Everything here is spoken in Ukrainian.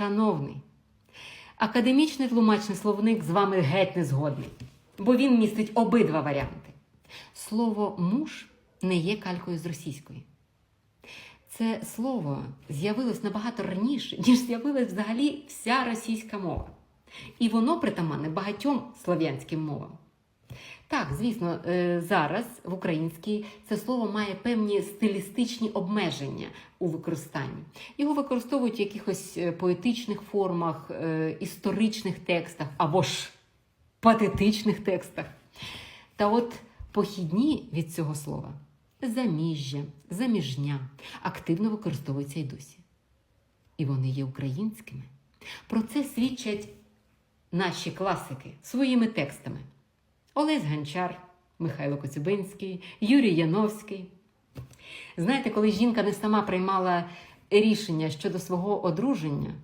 Шановний, академічний тлумачний словник з вами геть не згодний, бо він містить обидва варіанти. Слово муж не є калькою з російської. Це слово з'явилось набагато раніше, ніж з'явилась взагалі вся російська мова. І воно притаманне багатьом слов'янським мовам. Так, звісно, е, зараз в українській це слово має певні стилістичні обмеження у використанні. Його використовують в якихось е, поетичних формах, е, історичних текстах або ж патетичних текстах. Та от похідні від цього слова заміжжя, заміжня активно використовуються й досі. І вони є українськими. Про це свідчать наші класики своїми текстами. Олесь Ганчар, Михайло Коцюбинський, Юрій Яновський. Знаєте, коли жінка не сама приймала рішення щодо свого одруження,